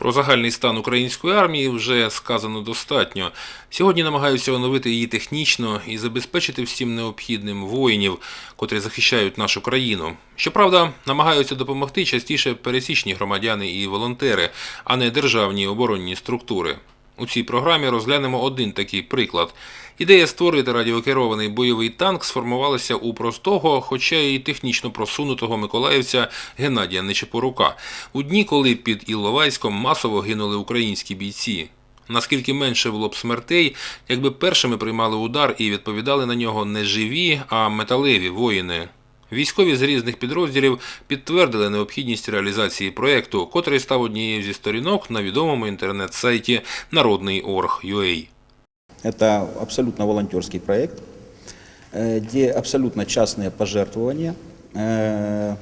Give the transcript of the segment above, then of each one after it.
Про загальний стан української армії вже сказано достатньо. Сьогодні намагаються оновити її технічно і забезпечити всім необхідним воїнів, котрі захищають нашу країну. Щоправда, намагаються допомогти частіше пересічні громадяни і волонтери, а не державні оборонні структури. У цій програмі розглянемо один такий приклад. Ідея створити радіокерований бойовий танк сформувалася у простого, хоча й технічно просунутого миколаївця Геннадія Нечепорука у дні, коли під Іловайськом масово гинули українські бійці. Наскільки менше було б смертей, якби першими приймали удар і відповідали на нього не живі, а металеві воїни. Військові з різних підрозділів підтвердили необхідність реалізації проєкту, котрий став однією зі сторінок на відомому інтернет-сайті Народний.орг.ua. Это абсолютно волонтерский проект, э, где абсолютно частные пожертвования. Э,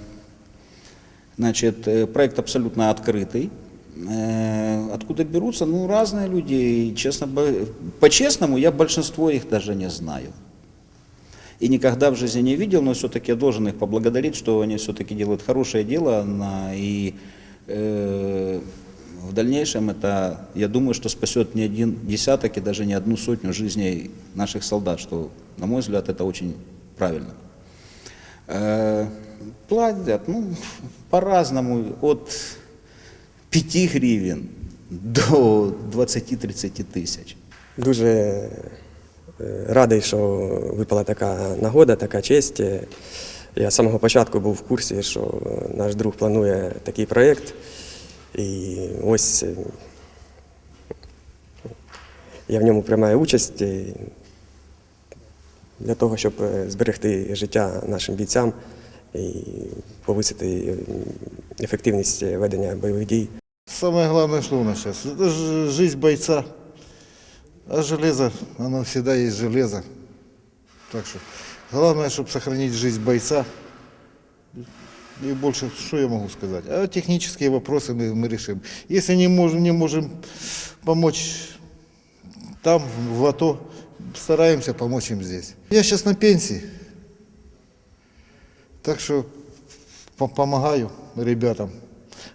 Значит, э, проект абсолютно открытый. Э, Откуда берутся? Ну, разные люди. И, честно, бо- по-честному, я большинство их даже не знаю. И никогда в жизни не видел, но все-таки я должен их поблагодарить, что они все-таки делают хорошее дело. И э, в дальнейшем это, я думаю, что спасет не один десяток и даже не одну сотню жизней наших солдат, что, на мой взгляд, это очень правильно. Э, Платят, ну, по-разному, от 5 гривен до 20-30 тисяч. Дуже радий, що випала така нагода, така честь. Е, Я з самого початку був в курсі, що наш друг планує такий проєкт. І ось е, я в ньому приймаю участь е, для того, щоб е, зберегти життя нашим бійцям і повисити е, ефективність ведення бойових дій. Самое главное, что у нас? Это же жизнь бойца. А железо, оно всегда есть железо. Так что главное, чтобы сохранить жизнь бойца. И больше, что я могу сказать? А технические вопросы мы, мы решим. Если не можем, не можем помочь там, в АТО, стараемся помочь им здесь. Я сейчас на пенсии. Так что по- помогаю ребятам.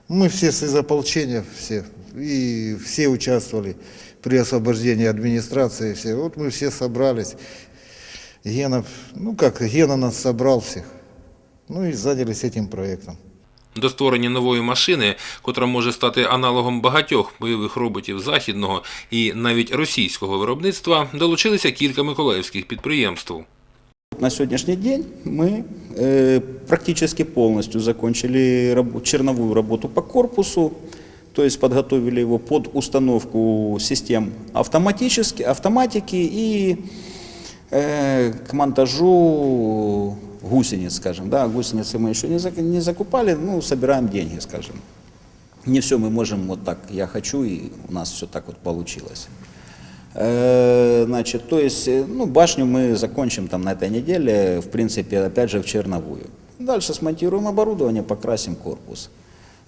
Мы все из ополчения, все, и все участвовали при освобождении администрации, все. Вот мы все собрались. Гена, ну как, Гена нас собрал всех. Ну и занялись этим проектом. До створення нової машини, котра може стати аналогом багатьох бойових роботів західного і навіть російського виробництва, долучилися кілька миколаївських підприємств. На сегодняшний день мы э, практически полностью закончили раб- черновую работу по корпусу, То есть подготовили его под установку систем автоматически, автоматики и э, к монтажу гусениц, скажем. Да, гусеницы мы еще не, зак- не закупали, ну, собираем деньги, скажем. Не все мы можем вот так, я хочу, и у нас все так вот получилось. Э, Значит, то есть, э, ну, башню мы закончим там на этой неделе, в принципе, опять же, в черновую. Дальше смонтируем оборудование, покрасим корпус.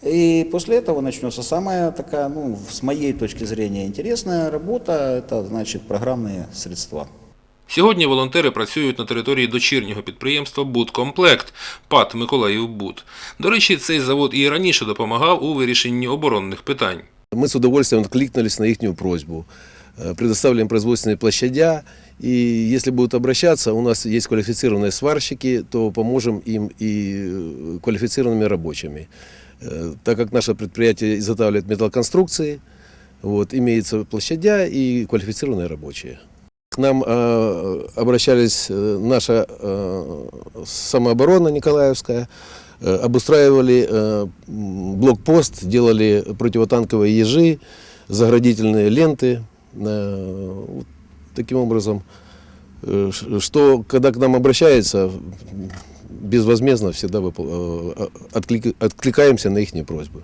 И после этого начнется самая такая, ну, с моей точки зрения, интересная работа, это, значит, программные средства. Сьогодні волонтери працюють на території дочірнього підприємства «Будкомплект» ПАТ «Миколаївбуд». До речі, цей завод і раніше допомагав у вирішенні оборонних питань. Мы с удовольствием откликнулись на их просьбу. Э, Предоставляем производственные площадя, и если будут обращаться, у нас есть квалифицированные сварщики, то поможем им и э, квалифицированными рабочими. Э, Так как наше предприятие изготавливает металлоконструкции, вот, имеется площадя и квалифицированные рабочие. К нам э, обращались э, наша э, самооборона Николаевская, э, обустраивали э, блокпост, делали противотанковые ежи, заградительные ленты. э, вот таким образом, э, что когда к нам обращаются, м, безвозмездно всегда выпол- э, отклик- откликаемся на их просьбы.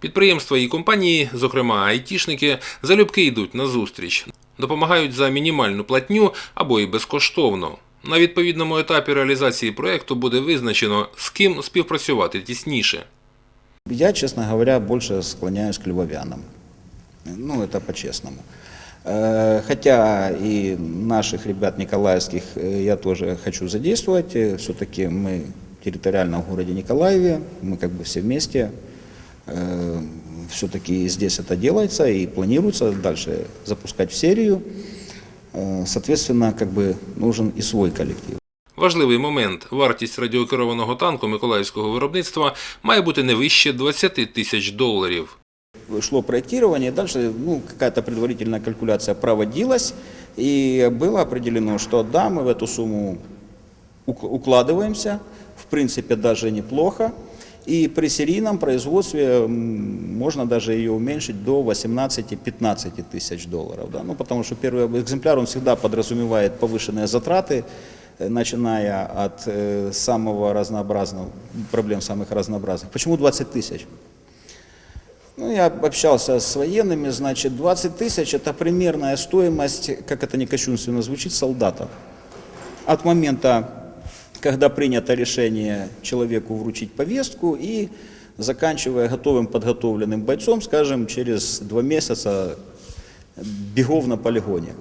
Підприємства і компанії, зокрема айтішники, залюбки йдуть на зустріч, допомагають за мінімальну платню або й безкоштовно. На відповідному етапі реалізації проєкту буде визначено, з ким співпрацювати тісніше. Я, честно говоря, больше склоняюсь к львовянам. Ну, это по-честному. Э, Хотя и наших ребят николаевских э, я тоже хочу задействовать. Все-таки мы территориально в городе Николаеве, мы как бы все вместе. Э, все-таки здесь это делается и планируется дальше запускать в серию. Э, Соответственно, как бы нужен и свой коллектив. Важливий момент. Вартість радіокерованого танку миколаївського виробництва має бути не вище 20 тисяч доларів. Шло проектирование, дальше ну, какая-то предварительная калькуляция проводилась, и было определено, что да, мы в эту сумму ук- укладываемся, в принципе, даже неплохо, и при серийном производстве можно даже ее уменьшить до 18-15 тысяч долларов, да? ну, потому что первый экземпляр, он всегда подразумевает повышенные затраты, э, начиная от э, самого разнообразного, проблем самых разнообразных. Почему 20 тысяч? Ну, я общался с военными, значит, 20 тысяч – это примерная стоимость, как это не кощунственно звучит, солдата. От момента, когда принято решение человеку вручить повестку и заканчивая готовым подготовленным бойцом, скажем, через два месяца бегов на полигоне,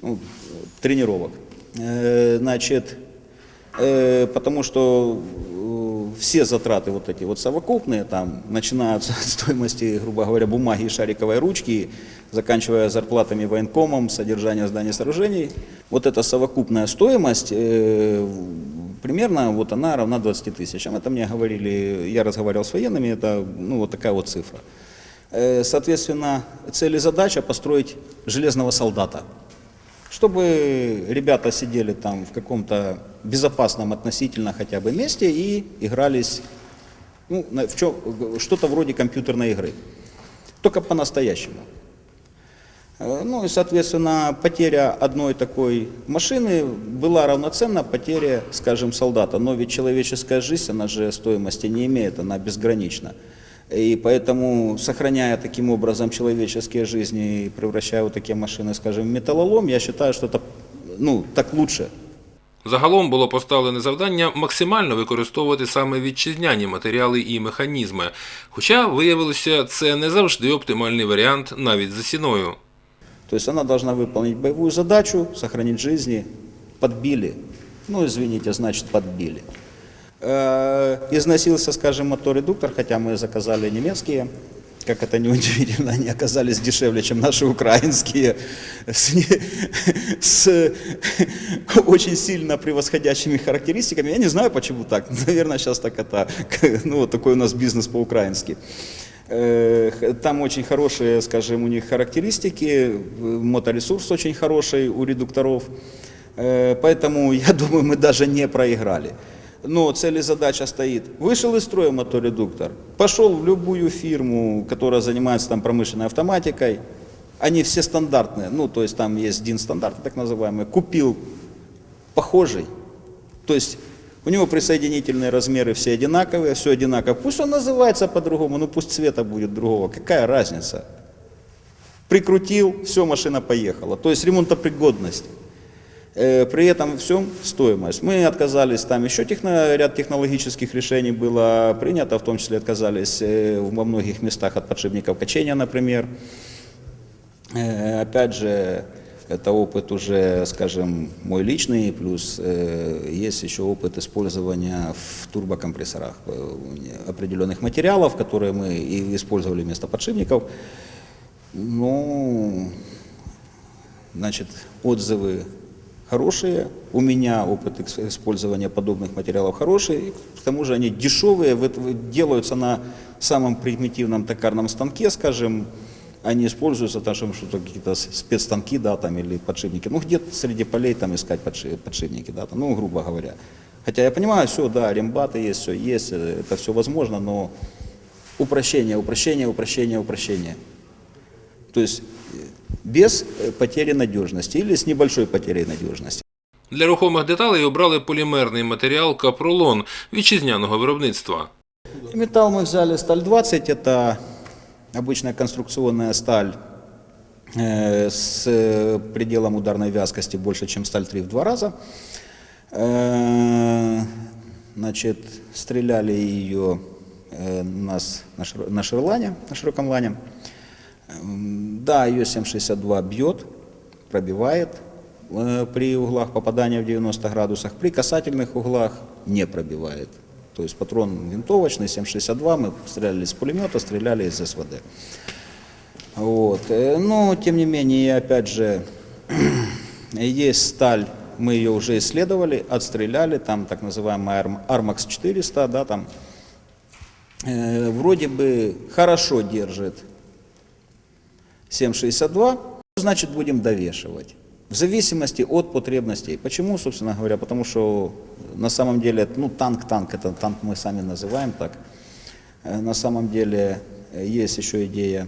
ну, тренировок. Э, Значит, Э, потому что все затраты вот эти вот совокупные, там, начинаются от стоимости, грубо говоря, бумаги и шариковой ручки, заканчивая зарплатами военкомом, содержание зданий сооружений. Вот эта совокупная стоимость, э, примерно вот она равна 20 тысячам. Это мне говорили, я разговаривал с военными, это ну, вот такая вот цифра. Э, Соответственно, цель и задача построить железного солдата чтобы ребята сидели там в каком-то безопасном относительно хотя бы месте и игрались ну, в чё- что-то вроде компьютерной игры. Только по-настоящему. Э, Ну и, соответственно, потеря одной такой машины была равноценна потере, скажем, солдата. Но ведь человеческая жизнь, она же стоимости не имеет, она безгранична. И поэтому, сохраняя таким образом человеческие жизни и превращая вот такие машины, скажем, в металлолом, я считаю, что это ну, так лучше. Загалом було поставлене завдання максимально використовувати саме вітчизняні матеріали і механізми. Хоча виявилося, це не завжди оптимальний варіант навіть за ціною. То есть она должна выполнить боевую задачу, сохранить жизни. Подбили. Ну, извините, значит, подбили. Э, Износился, скажем, мотор-редуктор, хотя мы заказали немецкие. Как это не удивительно, они оказались дешевле, чем наши украинские, с, не- с очень сильно превосходящими характеристиками. Я не знаю, почему так. Наверное, сейчас так это, ну, вот такой у нас бизнес по-украински. Э, Там очень хорошие, скажем, у них характеристики, э, моторесурс очень хороший у редукторов. Поэтому, я думаю, мы даже не проиграли. Но цель и задача стоит. Вышел из строя моторедуктор, пошел в любую фирму, которая занимается там промышленной автоматикой. Они все стандартные, ну то есть там есть DIN стандарт, так называемый. Купил похожий. То есть у него присоединительные размеры все одинаковые, все одинаково. Пусть он называется по-другому, ну пусть цвета будет другого. Какая разница? Прикрутил, все, машина поехала. То есть ремонтопригодность. Э, При этом всем стоимость. Мы отказались, там еще техно, ряд технологических решений было принято, в том числе отказались э, во многих местах от подшипников качения, например. Э, Опять же, это опыт уже, скажем, мой личный, плюс есть еще опыт использования в турбокомпрессорах определенных материалов, которые мы и использовали вместо подшипников. Ну, значит, отзывы хорошие. У меня опыт использования подобных материалов хороший. К тому же они дешевые, делаются на самом примитивном токарном станке, скажем, они используются там, что-то какие-то спецстанки, да, там, или подшипники. Ну, где-то среди полей там искать подши- подшипники, да, там, ну, грубо говоря. Хотя я понимаю, все, да, рембаты есть, все есть, э, это все возможно, но упрощение, упрощение, упрощение, упрощение. То есть э, без э, потери надежности или с небольшой потерей надежности. Для рухомих деталей обрали полімерний матеріал капролон вітчизняного виробництва. Металл мы взяли сталь 20, это обычная конструкционная сталь э, с э, пределом ударной вязкости больше, чем сталь 3 в два раза. Э, Значит, стреляли ее э, нас на, шир- на ширлане, на широком лане. Да, ее 7,62 бьет, пробивает э, при углах попадания в 90 градусах, при касательных углах не пробивает. То есть патрон винтовочный, 7,62, мы стреляли из пулемета, стреляли из СВД. Вот. э, Но, тем не менее, опять же, есть сталь, мы ее уже исследовали, отстреляли, там так называемая Armax 400, да, там э, вроде бы хорошо держит 7,62, значит будем довешивать. В зависимости от потребностей. Почему, собственно говоря? Потому что на самом деле, ну танк-танк, это танк мы сами называем так. Э, На самом деле э, есть еще идея,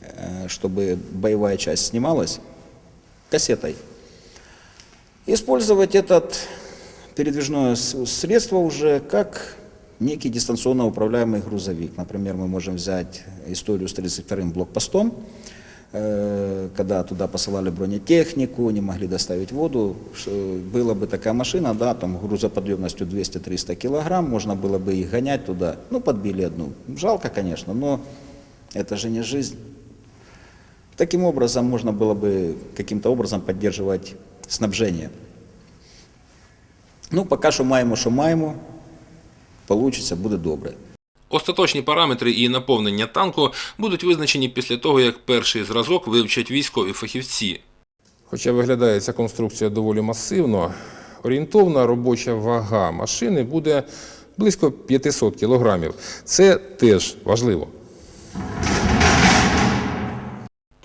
э, чтобы боевая часть снималась кассетой. Использовать этот передвижное средство уже как некий дистанционно управляемый грузовик. Например, мы можем взять историю с 32-м блокпостом, э, когда туда посылали бронетехнику, не могли доставить воду, была бы такая машина, да, там грузоподъемностью 200-300 килограмм, можно было бы их гонять туда, ну, подбили одну. Жалко, конечно, но это же не жизнь. Таким образом, можно было бы каким-то образом поддерживать снабжение. Ну, поки що маємо, що маємо, получиться, буде добре. Остаточні параметри і наповнення танку будуть визначені після того, як перший зразок вивчать військові фахівці. Хоча виглядає ця конструкція доволі масивно, орієнтовна робоча вага машини буде близько 500 кілограмів. Це теж важливо.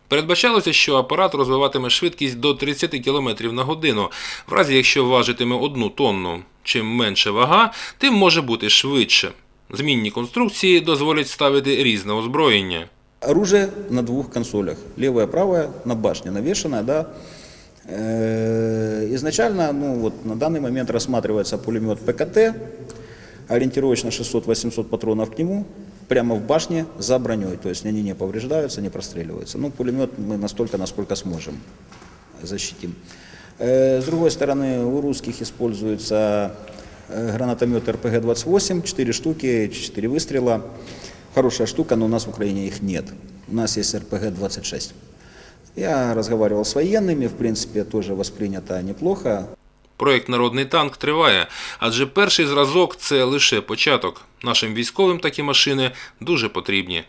Передбачалося, що апарат розвиватиме швидкість до 30 км на годину, в разі якщо важитиме одну тонну. Чим менше вага, тим може бути швидше. Змінні конструкції дозволять ставити різне озброєння. Оружие на двух консолях. Левая, правая, на башне навешенная, да. Э, Изначально, ну вот на данный момент рассматривается пулемет ПКТ, ориентировочно 600-800 патронов к нему, прямо в башне за броней, то есть они не повреждаются, не простреливаются. Ну, пулемет мы настолько, насколько сможем защитим. Э, С другой стороны, у русских используется э, гранатомет РПГ-28, 4 штуки, 4 выстрела. Хорошая штука, но у нас в Украине их нет. У нас есть РПГ-26. Я разговаривал с военными, в принципе, тоже воспринято неплохо. Проєкт Народний танк триває, адже перший зразок це лише початок. Нашим військовим такі машини дуже потрібні.